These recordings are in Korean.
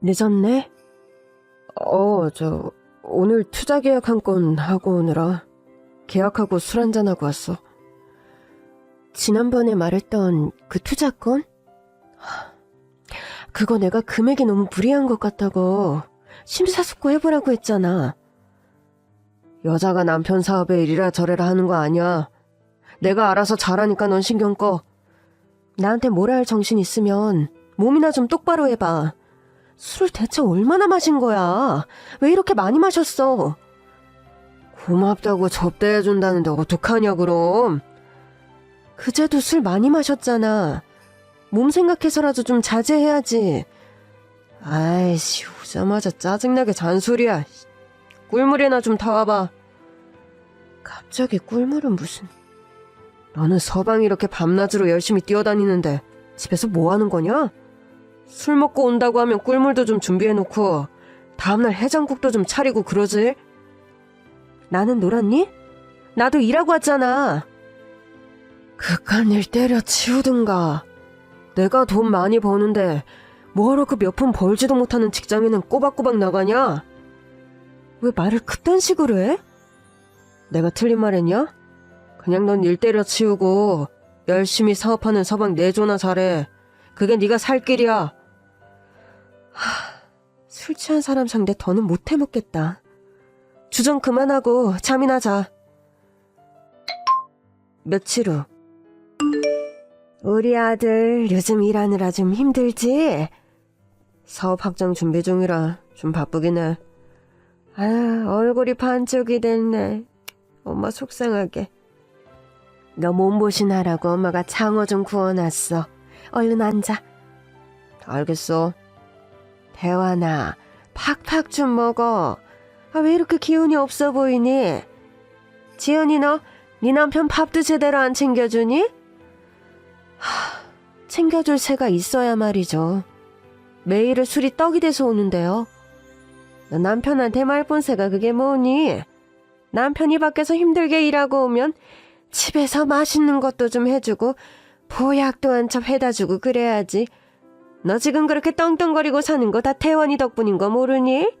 늦었네? 어, 저, 오늘 투자 계약 한 건 하고 오느라 계약하고 술 한잔하고 왔어. 지난번에 말했던 그 투자 건? 하, 그거 내가 금액이 너무 무리한 것 같다고 심사숙고 해보라고 했잖아. 여자가 남편 사업에 이리라 저래라 하는 거 아니야. 내가 알아서 잘하니까 넌 신경 꺼. 나한테 뭐라 할 정신 있으면 몸이나 좀 똑바로 해봐. 술 대체 얼마나 마신 거야? 왜 이렇게 많이 마셨어? 고맙다고 접대해준다는데 어떡하냐 그럼? 그제도 술 많이 마셨잖아. 몸 생각해서라도 좀 자제해야지. 아이씨, 오자마자 짜증나게 잔소리야. 꿀물이나 좀 타와봐. 갑자기 꿀물은 무슨... 너는 서방 이렇게 밤낮으로 열심히 뛰어다니는데 집에서 뭐 하는 거냐? 술 먹고 온다고 하면 꿀물도 좀 준비해놓고 다음날 해장국도 좀 차리고 그러지? 나는 놀았니? 나도 일하고 왔잖아. 그깟 일 때려치우든가. 내가 돈 많이 버는데 뭐하러 그 몇 푼 벌지도 못하는 직장인은 꼬박꼬박 나가냐? 왜 말을 그딴 식으로 해? 내가 틀린 말 했냐? 그냥 넌 일 때려치우고 열심히 사업하는 서방 내조나 잘해. 그게 네가 살 길이야. 하, 술 취한 사람 상대 더는 못 해먹겠다. 주정 그만하고 잠이나 자. 며칠 후. 우리 아들 요즘 일하느라 좀 힘들지? 사업 확장 준비 중이라 좀 바쁘긴 해. 아, 얼굴이 반쪽이 됐네. 엄마 속상하게. 너 몸보신하라고 엄마가 장어 좀 구워놨어. 얼른 앉아. 알겠어. 대환아, 팍팍 좀 먹어. 아, 왜 이렇게 기운이 없어 보이니? 지연이 너, 네 남편 밥도 제대로 안 챙겨주니? 하, 챙겨줄 새가 있어야 말이죠. 매일을 술이 떡이 돼서 오는데요. 너 남편한테 말본새가 그게 뭐니? 남편이 밖에서 힘들게 일하고 오면 집에서 맛있는 것도 좀 해주고 보약도 한첩 해다 주고 그래야지. 너 지금 그렇게 떵떵거리고 사는 거 다 태원이 덕분인 거 모르니?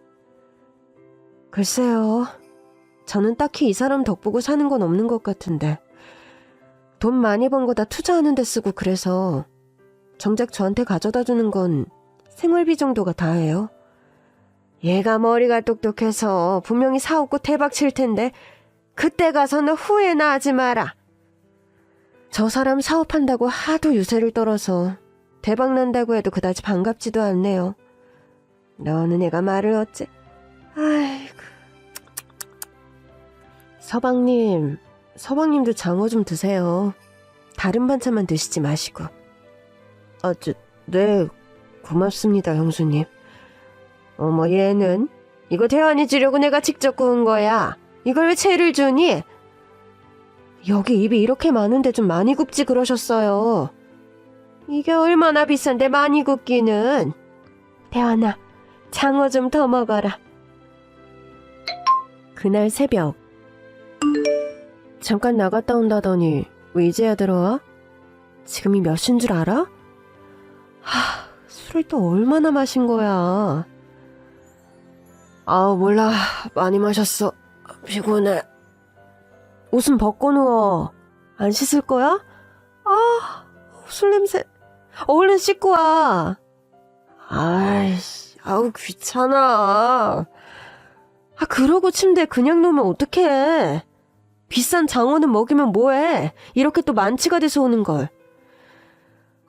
글쎄요. 저는 딱히 이 사람 덕보고 사는 건 없는 것 같은데. 돈 많이 번 거 다 투자하는 데 쓰고 그래서 정작 저한테 가져다 주는 건 생활비 정도가 다예요. 얘가 머리가 똑똑해서 분명히 사옵고 대박 칠 텐데 그때 가서는 후회나 하지 마라. 저 사람 사업한다고 하도 유세를 떨어서 대박 난다고 해도 그다지 반갑지도 않네요. 너는 애가 말을 어째? 아이고. 서방님, 서방님도 장어 좀 드세요. 다른 반찬만 드시지 마시고. 아, 저, 네, 고맙습니다, 형수님. 어머, 얘는? 이거 대환이 주려고 내가 직접 구운 거야. 이걸 왜 채를 주니? 여기 입이 이렇게 많은데 좀 많이 굽지 그러셨어요. 이게 얼마나 비싼데 많이 굽기는. 대환아, 장어 좀 더 먹어라. 그날 새벽. 잠깐 나갔다 온다더니 왜 이제야 들어와? 지금이 몇 시인 줄 알아? 하, 술을 또 얼마나 마신 거야. 아, 몰라. 많이 마셨어. 피곤해. 옷은 벗고 누워. 안 씻을 거야? 아, 술 냄새. 얼른 씻고 와. 아이씨, 아우, 귀찮아. 아, 그러고 침대에 그냥 놓으면 어떡해. 비싼 장어는 먹이면 뭐해. 이렇게 또 만취가 돼서 오는 걸.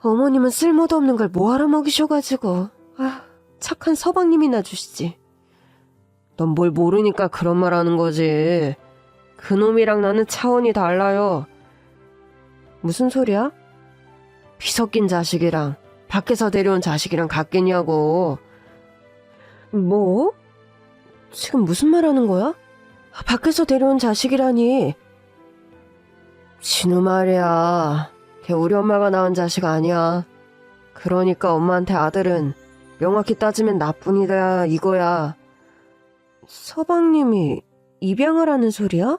어머님은 쓸모도 없는 걸 뭐하러 먹이셔가지고. 아, 착한 서방님이나 주시지. 넌 뭘 모르니까 그런 말 하는 거지. 그놈이랑 나는 차원이 달라요. 무슨 소리야? 비석긴 자식이랑 밖에서 데려온 자식이랑 같겠냐고. 뭐? 지금 무슨 말 하는 거야? 밖에서 데려온 자식이라니. 진우 말이야. 걔 우리 엄마가 낳은 자식 아니야. 그러니까 엄마한테 아들은 명확히 따지면 나뿐이다 이거야. 서방님이 입양을 하는 소리야?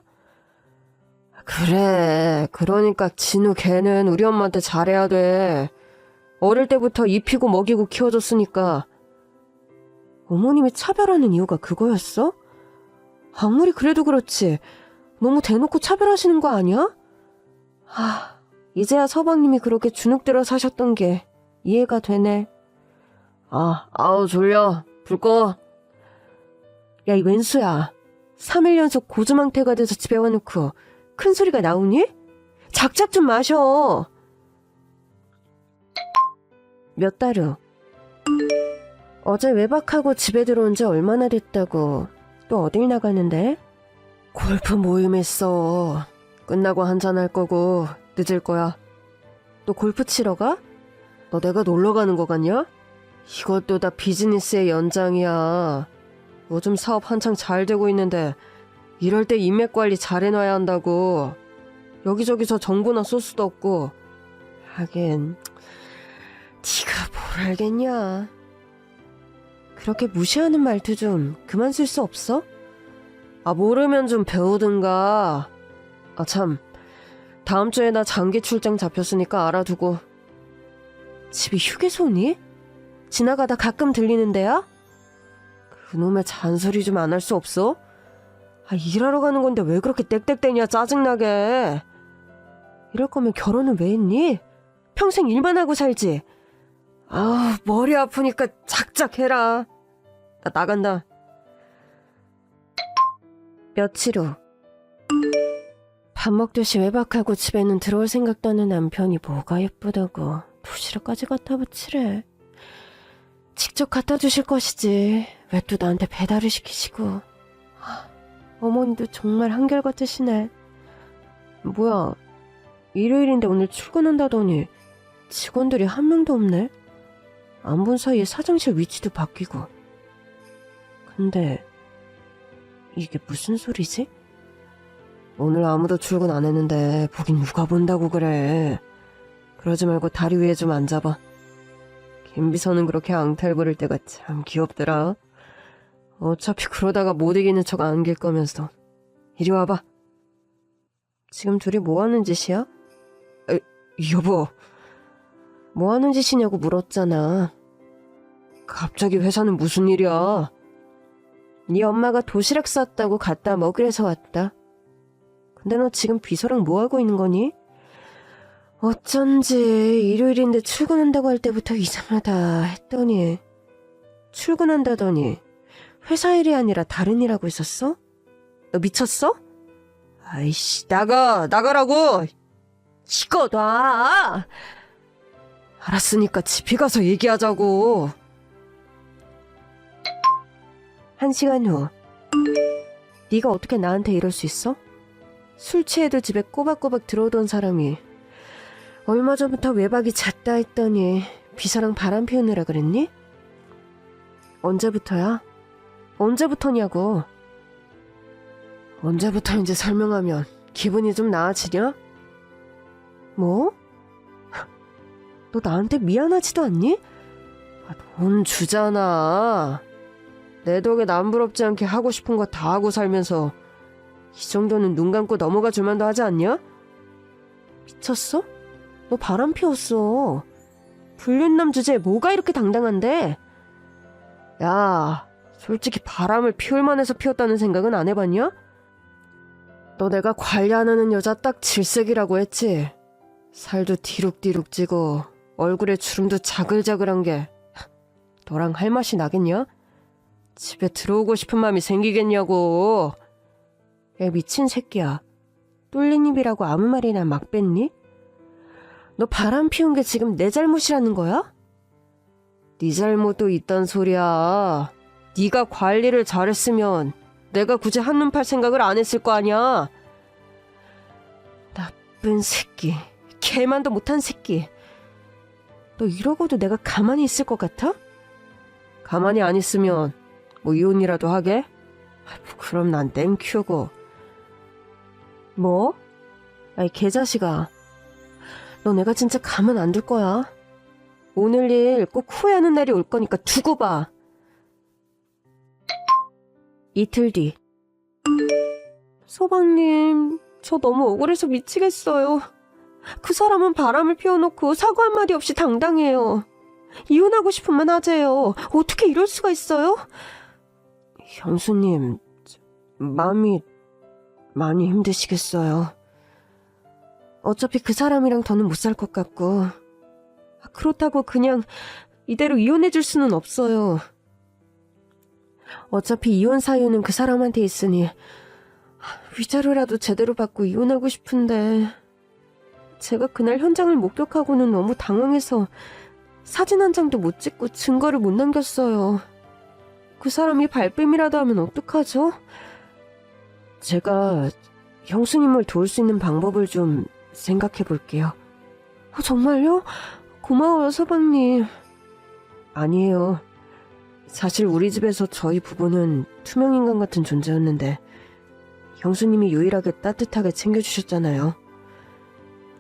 그래. 그러니까 진우 걔는 우리 엄마한테 잘해야 돼. 어릴 때부터 입히고 먹이고 키워줬으니까. 어머님이 차별하는 이유가 그거였어? 아무리 그래도 그렇지. 너무 대놓고 차별하시는 거 아니야? 하, 이제야 서방님이 그렇게 주눅들어 사셨던 게 이해가 되네. 아, 아우 졸려. 불 꺼. 야, 이 웬수야. 3일 연속 고주망태가 돼서 집에 와놓고 큰 소리가 나오니? 작작 좀 마셔. 몇 달 후. 어제 외박하고 집에 들어온 지 얼마나 됐다고. 또 어딜 나가는데? 골프 모임 있어. 끝나고 한잔할 거고 늦을 거야. 또 골프 치러 가? 너 내가 놀러 가는 거 같냐? 이것도 다 비즈니스의 연장이야. 요즘 사업 한창 잘 되고 있는데 이럴 때 인맥 관리 잘 해놔야 한다고. 여기저기서 정보나 쏠 수도 없고. 하긴 네가 뭘 알겠냐. 그렇게 무시하는 말투 좀 그만 쓸 수 없어? 아 모르면 좀 배우든가. 아 참. 다음 주에 나 장기 출장 잡혔으니까 알아두고. 집이 휴게소니? 지나가다 가끔 들리는 데야? 그놈의 잔소리 좀 안 할 수 없어? 아, 일하러 가는 건데 왜 그렇게 땡땡대냐, 짜증나게. 이럴 거면 결혼은 왜 했니? 평생 일만 하고 살지. 아 머리 아프니까 작작 해라. 나 나간다. 며칠 후. 밥 먹듯이 외박하고 집에는 들어올 생각도 하는 남편이 뭐가 예쁘다고 도시락까지 갖다 붙이래. 직접 갖다 주실 것이지. 왜 또 나한테 배달을 시키시고. 하, 어머니도 정말 한결같으시네. 뭐야, 일요일인데 오늘 출근한다더니 직원들이 한 명도 없네? 안 본 사이에 사장실 위치도 바뀌고. 근데, 이게 무슨 소리지? 오늘 아무도 출근 안 했는데 보긴 누가 본다고 그래. 그러지 말고 다리 위에 좀 앉아봐. 김비서는 그렇게 앙탈 부릴 때가 참 귀엽더라. 어차피 그러다가 못 이기는 척 안길 거면서. 이리 와봐. 지금 둘이 뭐 하는 짓이야? 에, 여보. 뭐 하는 짓이냐고 물었잖아. 갑자기 회사는 무슨 일이야? 네 엄마가 도시락 쌌다고 갖다 먹으래서 왔다. 근데 너 지금 비서랑 뭐 하고 있는 거니? 어쩐지 일요일인데 출근한다고 할 때부터 이상하다 했더니 출근한다더니 회사 일이 아니라 다른 일 하고 있었어? 너 미쳤어? 아이씨 나가 나가라고 시꺼 놔 알았으니까 집에 가서 얘기하자고 한 시간 후 네가 어떻게 나한테 이럴 수 있어? 술 취해도 집에 꼬박꼬박 들어오던 사람이 얼마 전부터 외박이 잦다 했더니 비서랑 바람 피우느라 그랬니? 언제부터야? 언제부터냐고. 언제부터인지 설명하면 기분이 좀 나아지냐? 뭐? 너 나한테 미안하지도 않니? 아, 돈 주잖아. 내 덕에 남부럽지 않게 하고 싶은 거 다 하고 살면서 이 정도는 눈 감고 넘어가 줄만도 하지 않냐? 미쳤어? 너 바람 피웠어. 불륜남 주제에 뭐가 이렇게 당당한데? 야, 솔직히 바람을 피울 만해서 피웠다는 생각은 안 해봤냐? 너 내가 관리 안 하는 여자 딱 질색이라고 했지? 살도 디룩디룩 찌고 얼굴에 주름도 자글자글한 게 너랑 할 맛이 나겠냐? 집에 들어오고 싶은 마음이 생기겠냐고. 야, 미친 새끼야. 뚫린 입이라고 아무 말이나 막 뱉니? 너 바람 피운 게 지금 내 잘못이라는 거야? 네 잘못도 있단 소리야. 네가 관리를 잘했으면 내가 굳이 한눈 팔 생각을 안 했을 거 아니야. 나쁜 새끼. 개만도 못한 새끼. 너 이러고도 내가 가만히 있을 것 같아? 가만히 안 있으면 뭐 이혼이라도 하게? 아이고, 그럼 난 땡큐고. 뭐? 아이 개자식아. 너 내가 진짜 가만 안 둘 거야. 오늘 일 꼭 후회하는 날이 올 거니까 두고 봐. 이틀 뒤. 소방님, 저 너무 억울해서 미치겠어요. 그 사람은 바람을 피워놓고 사과 한마디 없이 당당해요. 이혼하고 싶으면 하재요. 어떻게 이럴 수가 있어요? 형수님, 마음이 많이 힘드시겠어요. 어차피 그 사람이랑 더는 못 살 것 같고, 그렇다고 그냥 이대로 이혼해줄 수는 없어요. 어차피 이혼 사유는 그 사람한테 있으니, 위자료라도 제대로 받고 이혼하고 싶은데, 제가 그날 현장을 목격하고는 너무 당황해서 사진 한 장도 못 찍고 증거를 못 남겼어요. 그 사람이 발뺌이라도 하면 어떡하죠? 제가 형수님을 도울 수 있는 방법을 좀 생각해 볼게요. 어, 정말요? 고마워요, 서방님. 아니에요. 사실 우리 집에서 저희 부부는 투명인간 같은 존재였는데, 형수님이 유일하게 따뜻하게 챙겨주셨잖아요.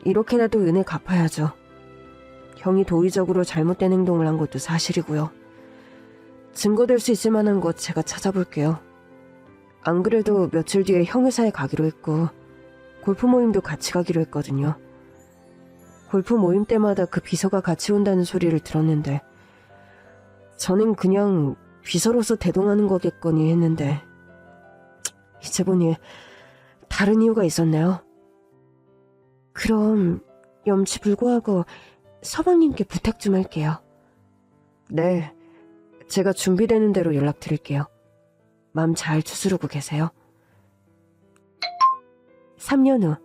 이렇게라도 은혜 갚아야죠. 형이 도의적으로 잘못된 행동을 한 것도 사실이고요. 증거될 수 있을 만한 것 제가 찾아볼게요. 안 그래도 며칠 뒤에 형 회사에 가기로 했고, 골프 모임도 같이 가기로 했거든요. 골프 모임 때마다 그 비서가 같이 온다는 소리를 들었는데, 저는 그냥 비서로서 대동하는 거겠거니 했는데, 이제 보니 다른 이유가 있었네요. 그럼 염치 불구하고 서방님께 부탁 좀 할게요. 네, 제가 준비되는 대로 연락드릴게요. 마음 잘 추스르고 계세요. 3년 후.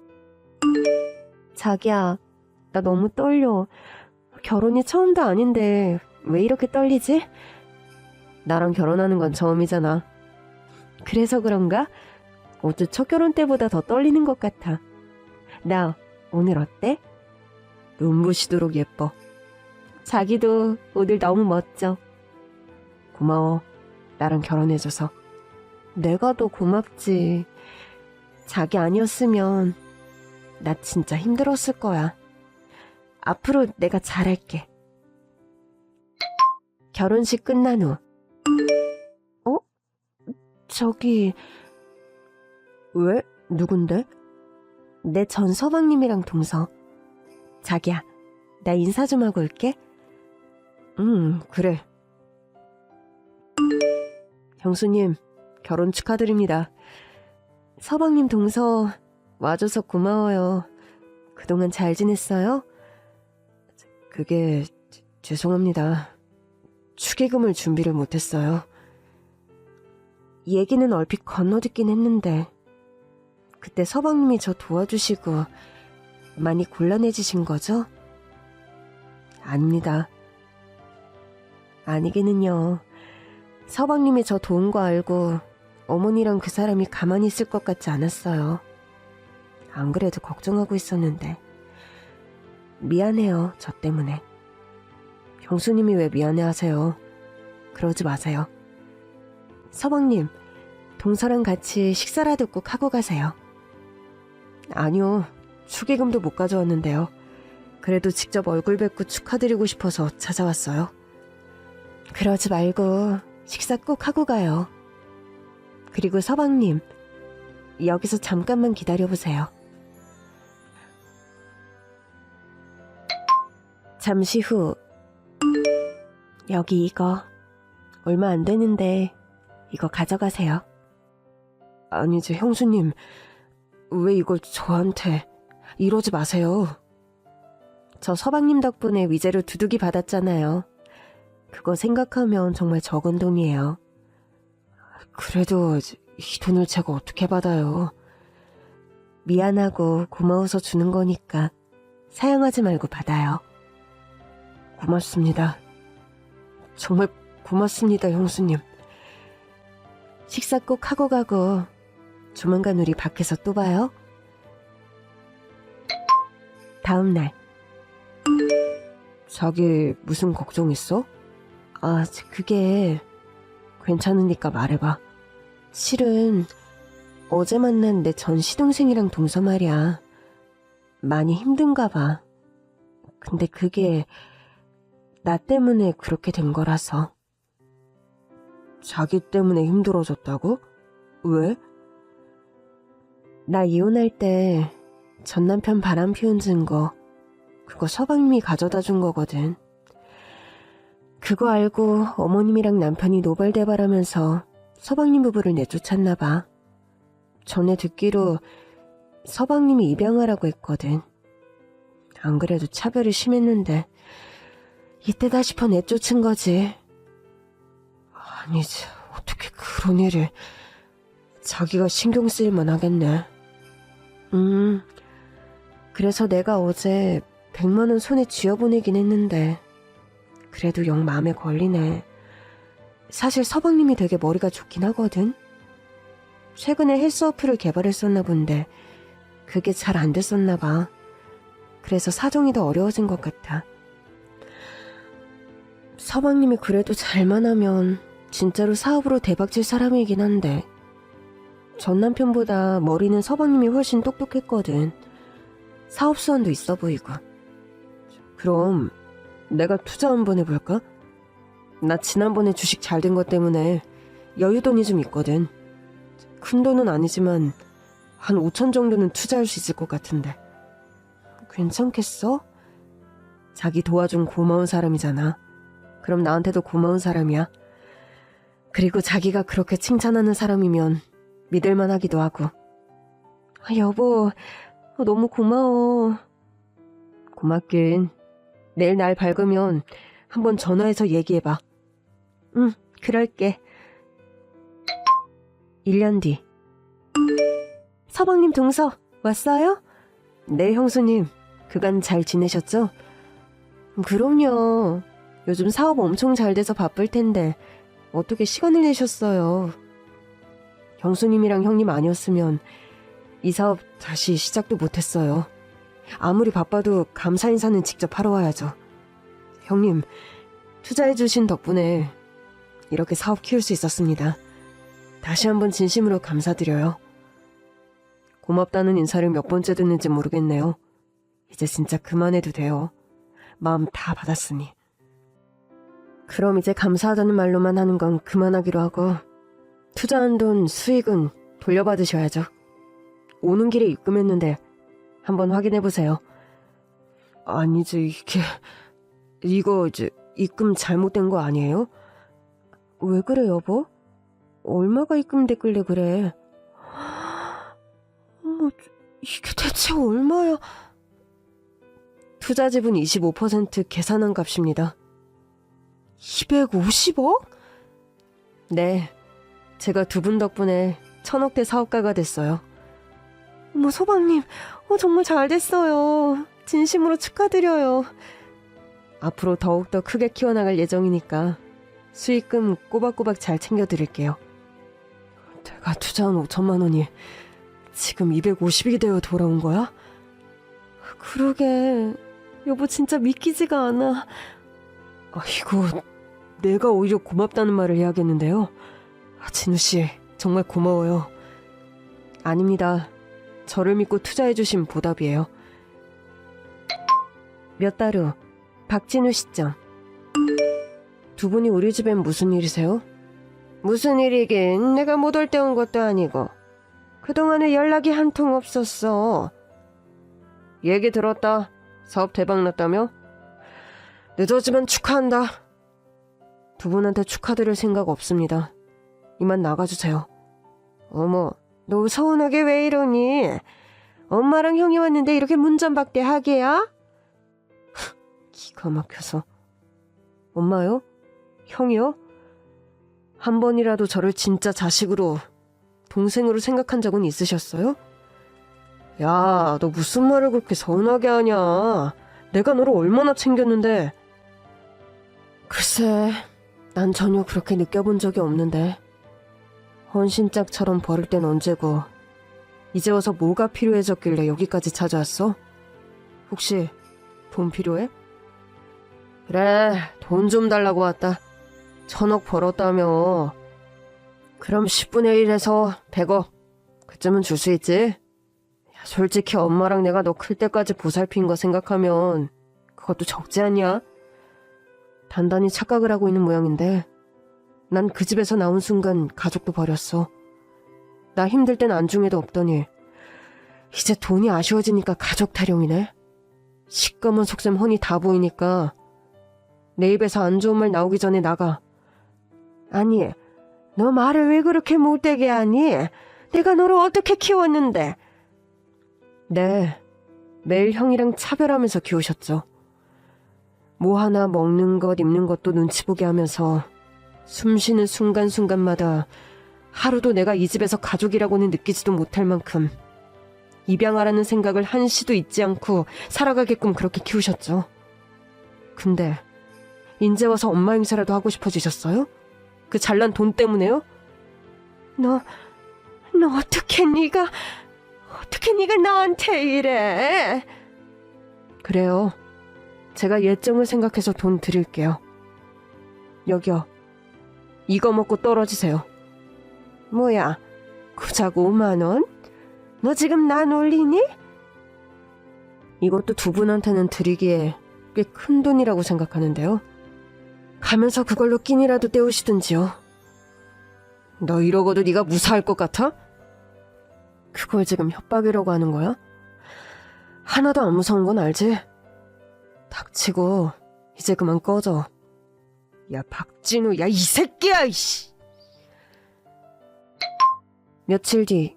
자기야, 나 너무 떨려. 결혼이 처음도 아닌데 왜 이렇게 떨리지? 나랑 결혼하는 건 처음이잖아. 그래서 그런가? 어제 첫 결혼 때보다 더 떨리는 것 같아. 나 오늘 어때? 눈부시도록 예뻐. 자기도 오늘 너무 멋져. 고마워. 나랑 결혼해줘서. 내가 더 고맙지. 자기 아니었으면 나 진짜 힘들었을 거야. 앞으로 내가 잘할게. 결혼식 끝난 후. 어? 저기, 왜? 누군데? 내 전 서방님이랑 동서. 자기야, 나 인사 좀 하고 올게. 음, 그래. 형수님, 결혼 축하드립니다. 서방님 동서 와줘서 고마워요. 그동안 잘 지냈어요? 그게 지- 죄송합니다. 축의금을 준비를 못했어요. 얘기는 얼핏 건너듣긴 했는데 그때 서방님이 저 도와주시고 많이 곤란해지신 거죠? 아닙니다. 아니기는요. 서방님이 저 도운 거 알고 어머니랑 그 사람이 가만히 있을 것 같지 않았어요. 안 그래도 걱정하고 있었는데. 미안해요, 저 때문에. 형수님이 왜 미안해 하세요? 그러지 마세요. 서방님, 동서랑 같이 식사라도 꼭 하고 가세요. 아니요, 축의금도 못 가져왔는데요. 그래도 직접 얼굴 뵙고 축하드리고 싶어서 찾아왔어요. 그러지 말고 식사 꼭 하고 가요. 그리고 서방님, 여기서 잠깐만 기다려보세요. 잠시 후, 여기 이거, 얼마 안 되는데, 이거 가져가세요. 아니지, 형수님. 왜 이걸 저한테, 이러지 마세요. 저 서방님 덕분에 위자료 두둑이 받았잖아요. 그거 생각하면 정말 적은 돈이에요. 그래도 이 돈을 제가 어떻게 받아요? 미안하고 고마워서 주는 거니까 사양하지 말고 받아요. 고맙습니다. 정말 고맙습니다, 형수님. 식사 꼭 하고 가고 조만간 우리 밖에서 또 봐요. 다음 날. 자기 무슨 걱정 있어? 아, 그게 괜찮으니까 말해봐. 실은 어제 만난 내 전 시동생이랑 동서 말이야. 많이 힘든가 봐. 근데 그게 나 때문에 그렇게 된 거라서. 자기 때문에 힘들어졌다고? 왜? 나 이혼할 때 전 남편 바람 피운 증거 그거 서방님이 가져다 준 거거든. 그거 알고 어머님이랑 남편이 노발대발하면서 서방님 부부를 내쫓았나 봐. 전에 듣기로 서방님이 입양하라고 했거든. 안 그래도 차별이 심했는데 이때다 싶어 내쫓은 거지. 아니지, 어떻게 그런 일을... 자기가 신경 쓰일만 하겠네. 음, 그래서 내가 어제 100만원 손에 쥐어보내긴 했는데, 그래도 영 마음에 걸리네. 사실 서방님이 되게 머리가 좋긴 하거든. 최근에 헬스 어플을 개발했었나 본데, 그게 잘 안 됐었나 봐. 그래서 사정이 더 어려워진 것 같아. 서방님이 그래도 잘만 하면 진짜로 사업으로 대박칠 사람이긴 한데, 전 남편보다 머리는 서방님이 훨씬 똑똑했거든. 사업 수완도 있어 보이고. 그럼 내가 투자 한번 해볼까? 나 지난번에 주식 잘 된 것 때문에 여유돈이 좀 있거든. 큰 돈은 아니지만 한 5천 정도는 투자할 수 있을 것 같은데. 괜찮겠어? 자기 도와준 고마운 사람이잖아. 그럼 나한테도 고마운 사람이야. 그리고 자기가 그렇게 칭찬하는 사람이면 믿을만 하기도 하고. 아, 여보, 어, 너무 고마워. 고맙긴. 내일 날 밝으면 한번 전화해서 얘기해봐. 응, 그럴게. 1년 뒤. 서방님 동서, 왔어요? 네, 형수님. 그간 잘 지내셨죠? 그럼요. 요즘 사업 엄청 잘 돼서 바쁠 텐데, 어떻게 시간을 내셨어요? 형수님이랑 형님 아니었으면 이 사업 다시 시작도 못했어요. 아무리 바빠도 감사 인사는 직접 하러 와야죠. 형님, 투자해주신 덕분에 이렇게 사업 키울 수 있었습니다. 다시 한번 진심으로 감사드려요. 고맙다는 인사를 몇 번째 듣는지 모르겠네요. 이제 진짜 그만해도 돼요. 마음 다 받았으니. 그럼 이제 감사하다는 말로만 하는 건 그만하기로 하고 투자한 돈 수익은 돌려받으셔야죠. 오는 길에 입금했는데 한번 확인해 보세요. 아니지 이게 이거 이제 입금 잘못된 거 아니에요? 왜 그래 여보? 얼마가 입금됐길래 그래? 어머 이게 대체 얼마야? 투자 지분 25% 계산한 값입니다. 250억? 네. 제가 두 분 덕분에 천억대 사업가가 됐어요. 어머, 소방님, 어, 정말 잘 됐어요. 진심으로 축하드려요. 앞으로 더욱더 크게 키워나갈 예정이니까 수익금 꼬박꼬박 잘 챙겨드릴게요. 내가 투자한 5천만 원이 지금 250이 되어 돌아온 거야? 그러게, 여보 진짜 믿기지가 않아. 아이고, 내가 오히려 고맙다는 말을 해야겠는데요. 아, 진우 씨, 정말 고마워요. 아닙니다. 저를 믿고 투자해주신 보답이에요. 몇 달 후, 박진우 시점. 두 분이 우리 집엔 무슨 일이세요? 무슨 일이긴 내가 못 올 때 온 것도 아니고 그동안에 연락이 한 통 없었어. 얘기 들었다. 사업 대박 났다며? 늦어지면 축하한다. 두 분한테 축하드릴 생각 없습니다. 이만 나가주세요. 어머, 너 서운하게 왜 이러니? 엄마랑 형이 왔는데 이렇게 문전박대 하게야? 기가 막혀서. 엄마요? 형이요? 한 번이라도 저를 진짜 자식으로, 동생으로 생각한 적은 있으셨어요? 야, 너 무슨 말을 그렇게 서운하게 하냐. 내가 너를 얼마나 챙겼는데. 글쎄, 난 전혀 그렇게 느껴본 적이 없는데. 헌신짝처럼 버릴 땐 언제고, 이제 와서 뭐가 필요해졌길래 여기까지 찾아왔어? 혹시 돈 필요해? 그래, 돈 좀 달라고 왔다. 천억 벌었다며. 그럼 10분의 1에서 100억. 그쯤은 줄 수 있지? 야, 솔직히 엄마랑 내가 너 클 때까지 보살핀 거 생각하면 그것도 적지 않냐? 단단히 착각을 하고 있는 모양인데 난 그 집에서 나온 순간 가족도 버렸어. 나 힘들 땐 안중에도 없더니 이제 돈이 아쉬워지니까 가족 타령이네. 시꺼먼 속셈 훤히 다 보이니까 내 입에서 안 좋은 말 나오기 전에 나가. 아니, 너 말을 왜 그렇게 못되게 하니? 내가 너를 어떻게 키웠는데? 네, 매일 형이랑 차별하면서 키우셨죠. 뭐 하나 먹는 것, 입는 것도 눈치 보게 하면서 숨 쉬는 순간순간마다 하루도 내가 이 집에서 가족이라고는 느끼지도 못할 만큼 입양하라는 생각을 한시도 잊지 않고 살아가게끔 그렇게 키우셨죠. 근데 인제 와서 엄마 행세라도 하고 싶어지셨어요? 그 잘난 돈 때문에요? 너, 너 어떻게 네가 어떻게 네가 나한테 이래? 그래요. 제가 예정을 생각해서 돈 드릴게요. 여기요. 이거 먹고 떨어지세요. 뭐야? 고작 5만 원? 너 지금 나 놀리니? 이것도 두 분한테는 드리기에 꽤 큰 돈이라고 생각하는데요. 가면서 그걸로 끼니라도 때우시든지요. 너 이러고도 네가 무사할 것 같아? 그걸 지금 협박이라고 하는 거야? 하나도 안 무서운 건 알지? 닥치고 이제 그만 꺼져. 야 박진우, 야 이 새끼야 이씨. 며칠 뒤.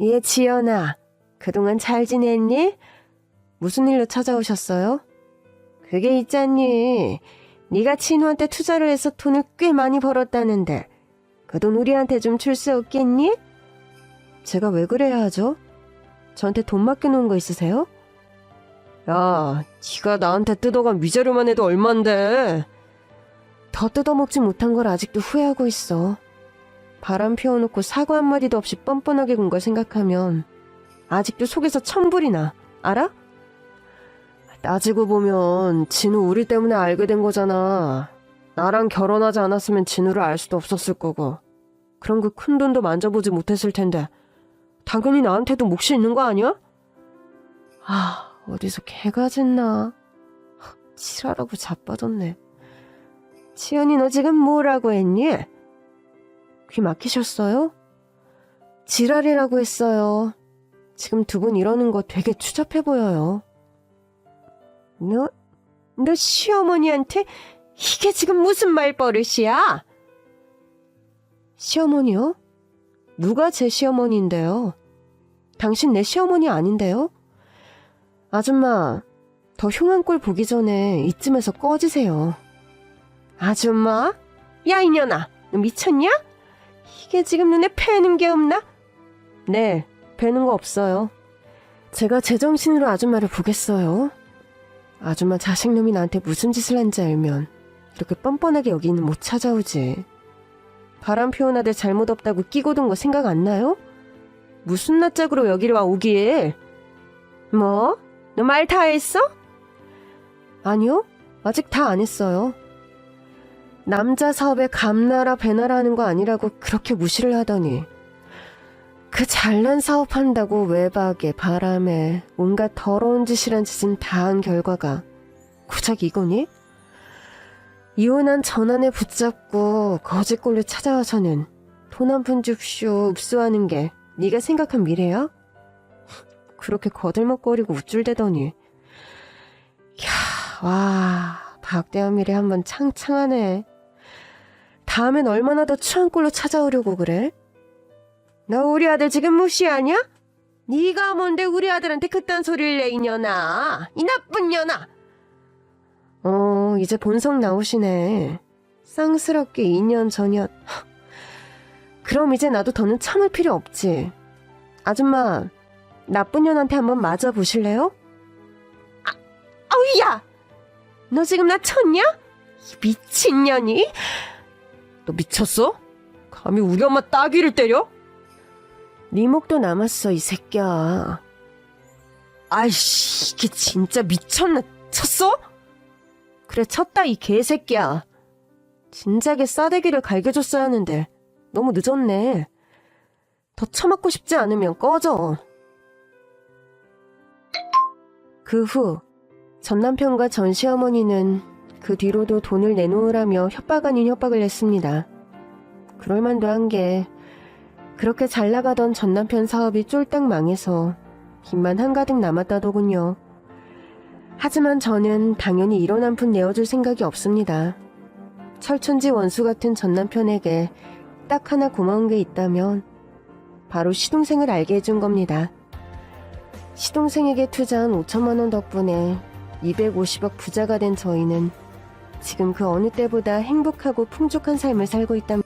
예, 지연아. 그동안 잘 지냈니? 무슨 일로 찾아오셨어요? 그게 있잖니. 네가 진우한테 투자를 해서 돈을 꽤 많이 벌었다는데 그 돈 우리한테 좀 줄 수 없겠니? 제가 왜 그래야 하죠? 저한테 돈 맡겨놓은 거 있으세요? 야, 네가 나한테 뜯어간 위자료만 해도 얼만데. 더 뜯어먹지 못한 걸 아직도 후회하고 있어. 바람 피워놓고 사과 한마디도 없이 뻔뻔하게 군 걸 생각하면 아직도 속에서 천불이 나. 알아? 따지고 보면 진우 우리 때문에 알게 된 거잖아. 나랑 결혼하지 않았으면 진우를 알 수도 없었을 거고. 그런 그 큰 돈도 만져보지 못했을 텐데. 당연히 나한테도 몫이 있는 거 아니야? 아, 어디서 개가 짖나. 지랄하고 자빠졌네. 지연이 너 지금 뭐라고 했니? 귀 막히셨어요? 지랄이라고 했어요. 지금 두 분 이러는 거 되게 추잡해 보여요. 너, 너 시어머니한테 이게 지금 무슨 말버릇이야? 시어머니요? 누가 제 시어머니인데요? 당신 내 시어머니 아닌데요? 아줌마, 더 흉한 꼴 보기 전에 이쯤에서 꺼지세요. 아줌마? 야, 이년아, 너 미쳤냐? 이게 지금 눈에 패는 게 없나? 네, 뵈는 거 없어요. 제가 제정신으로 아줌마를 보겠어요. 아줌마 자식놈이 나한테 무슨 짓을 한지 알면 이렇게 뻔뻔하게 여기는 못 찾아오지. 바람 피운 아들 잘못 없다고 끼고 든거 생각 안 나요? 무슨 낯짝으로 여기를 와 오길? 뭐? 너 말 다 했어? 아니요. 아직 다 안 했어요. 남자 사업에 감나라 배나라 하는 거 아니라고 그렇게 무시를 하더니 그 잘난 사업한다고 외박에 바람에 온갖 더러운 짓이란 짓은 다 한 결과가 고작 이거니? 이혼한 전환에 붙잡고 거짓골로 찾아와서는 돈 한 푼 줍쇼 읍수하는 게 네가 생각한 미래야? 그렇게 거들먹거리고 우쭐대더니 야, 와 박대한 미래 한번 창창하네. 다음엔 얼마나 더 추한 꼴로 찾아오려고 그래? 너 우리 아들 지금 무시하냐? 네가 뭔데 우리 아들한테 그딴 소리를 내 이년아? 이 나쁜 년아! 어 이제 본성 나오시네. 쌍스럽게 2년 전이었 그럼 이제 나도 더는 참을 필요 없지. 아줌마 나쁜 년한테 한번 맞아 보실래요? 아, 아우 야! 너 지금 나 쳤냐? 이 미친년이? 너 미쳤어? 감히 우리 엄마 따귀를 때려? 네 목도 남았어 이 새끼야 아이씨 이게 진짜 미쳤나 쳤어? 그래 쳤다 이 개새끼야 진작에 싸대기를 갈겨줬어야 하는데 너무 늦었네 더 처맞고 싶지 않으면 꺼져 그 후 전 남편과 전 시어머니는 그 뒤로도 돈을 내놓으라며 협박 아닌 협박을 했습니다. 그럴만도 한 게 그렇게 잘 나가던 전 남편 사업이 쫄딱 망해서 빚만 한가득 남았다더군요. 하지만 저는 당연히 이런 한 푼 내어줄 생각이 없습니다. 철천지 원수 같은 전 남편에게 딱 하나 고마운 게 있다면 바로 시동생을 알게 해준 겁니다. 시동생에게 투자한 5천만 원 덕분에 250억 부자가 된 저희는 지금 그 어느 때보다 행복하고 풍족한 삶을 살고 있답니다.